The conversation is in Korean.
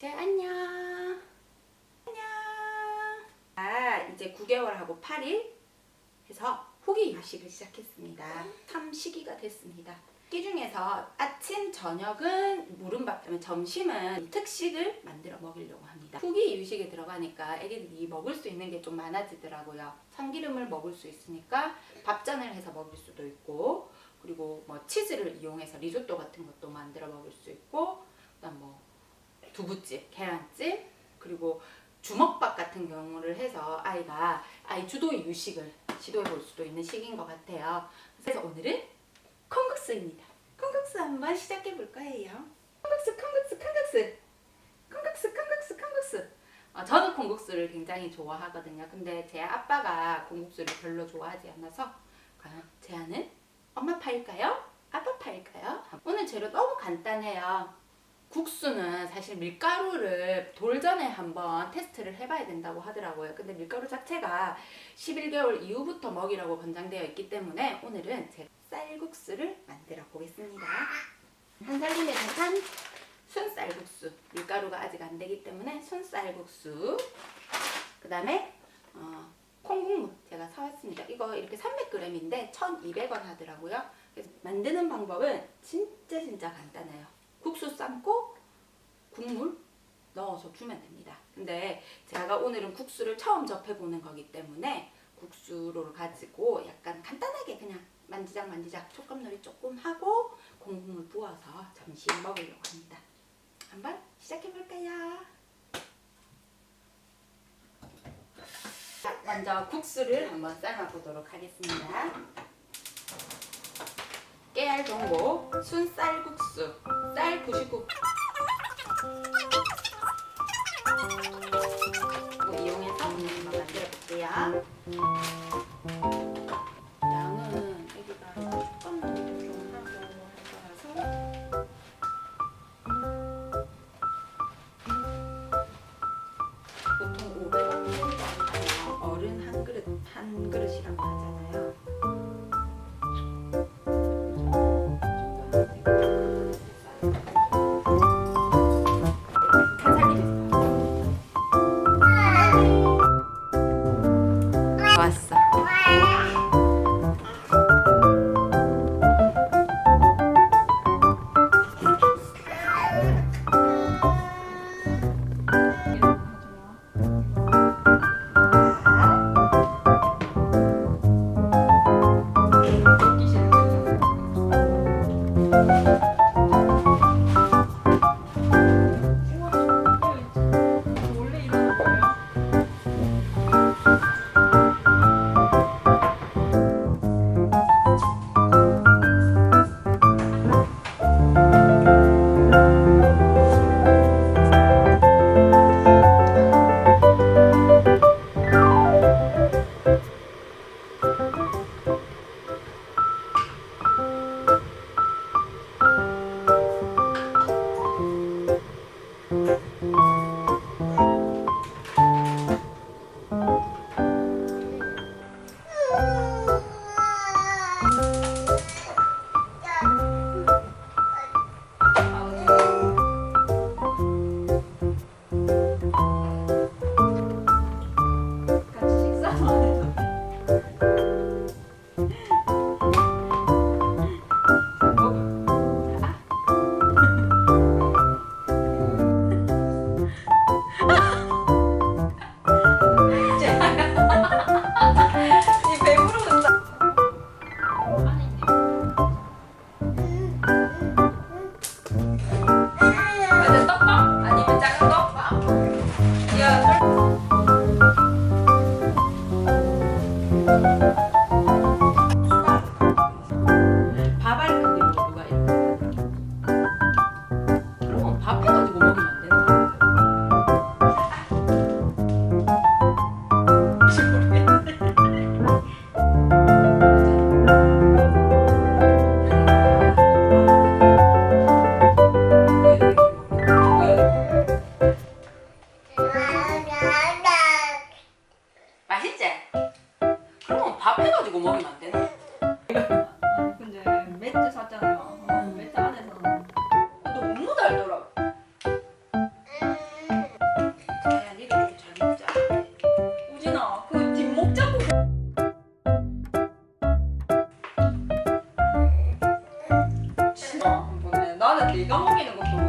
네, 안녕. 안녕. 아, 이제 9개월하고 8일 해서 후기 유식을 시작했습니다. 참 시기가 됐습니다. 이 중에서 아침, 저녁은 무름밥 때문에 점심은 특식을 만들어 먹이려고 합니다. 후기 유식에 들어가니까 애기들이 먹을 수 있는 게 좀 많아지더라고요. 참기름을 먹을 수 있으니까 밥잔을 해서 먹을 수도 있고 그리고 뭐 치즈를 이용해서 리조또 같은 것도 만들어 먹을 수 있고 그다음 뭐 두부찜, 계란찜, 그리고 주먹밥 같은 경우를 해서 아이가 아이 주도의 유식을 시도해 볼 수도 있는 시기인 것 같아요. 그래서 오늘은 콩국수입니다. 콩국수 한번 시작해 볼 거예요. 콩국수, 콩국수, 콩국수, 콩국수, 콩국수, 콩국수. 어, 저는 콩국수를 굉장히 좋아하거든요. 근데 제 아빠가 콩국수를 별로 좋아하지 않아서 과연 제 아는 엄마 파일까요? 아빠 파일까요? 오늘 재료 너무 간단해요. 국수는 사실 밀가루를 돌전에 한번 테스트를 해봐야 된다고 하더라고요. 근데 밀가루 자체가 11개월 이후부터 먹이라고 권장되어 있기 때문에 오늘은 제가 쌀국수를 만들어 보겠습니다. 한 살림에 산 순쌀국수. 밀가루가 아직 안 되기 때문에 순쌀국수. 그 다음에 어, 콩국물 제가 사왔습니다. 이거 이렇게 300g인데 1,200원 하더라고요. 그래서 만드는 방법은 진짜 진짜 간단해요. 국수 삶고 국물 넣어서 주면 됩니다. 근데 제가 오늘은 국수를 처음 접해보는 거기 때문에 국수를 가지고 약간 간단하게 그냥 만지작 만지작 촉감놀이 조금 하고 공국물 부어서 점심 먹으려고 합니다. 한번 시작해볼까요? 자, 먼저 국수를 한번 삶아보도록 하겠습니다. 깨알 전고 순쌀국수 쌀99 까먹이는 것도